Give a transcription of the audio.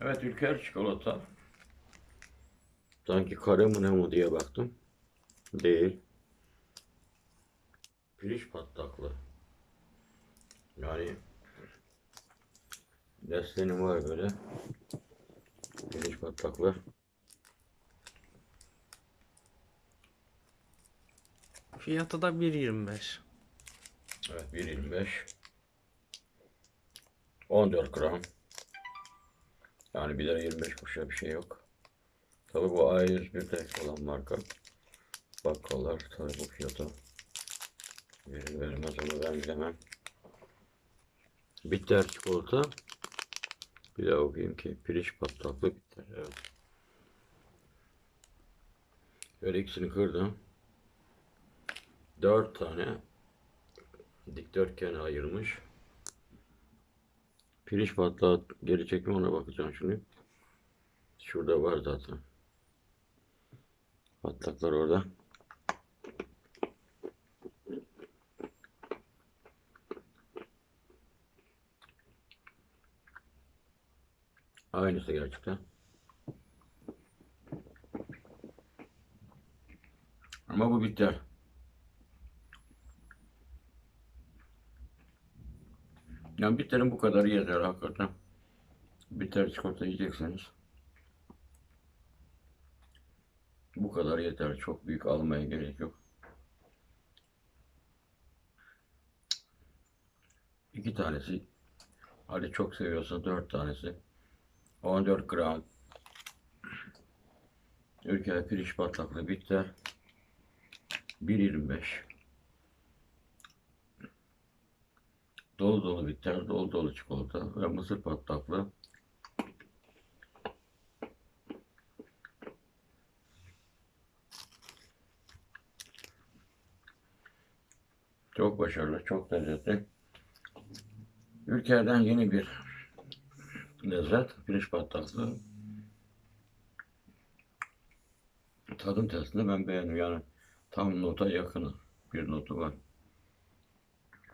Evet Ülker çikolata. Sanki kare mi ne mu diye baktım. Değil. Pirinç patlaklı. Yani destenim var böyle. Pirinç patlaklı. Fiyatı da 1.25. Evet 1.25 14 gram Yani 1 lira 25 kuruşa bir şey yok. Tabi bu A101'de olan marka. Bakkallar tabi bu fiyata verir vermez onu ben bilemem. Bitter çikolata. Bir daha okuyayım ki pirinç patlaklı bitter. Evet. Böyle ikisini kırdım. 4 tane dikdörtgen ayırmış. Pirinç patlağı geri çekme ona bakacağım şimdi. Şurada var zaten. Patlaklar orada. Aynısı gerçekten. Ama bu bitter. Yani bitlerin bu kadar yeter hakikaten. Bitter çikolata yiyecekseniz. Bu kadar yeter. Çok büyük almaya gerek yok. İki tanesi. Hadi çok seviyorsa dört tanesi. 14 gram. Ülke pirinç patlaklı bitter. 1.25. Dolu dolu bitter, dolu dolu çikolata ve mısır patlaklı. Çok başarılı, çok lezzetli. Ülkerden yeni bir lezzet, pirinç patlaklı. Tadım testinde ben beğendim yani tam nota yakını bir notu var.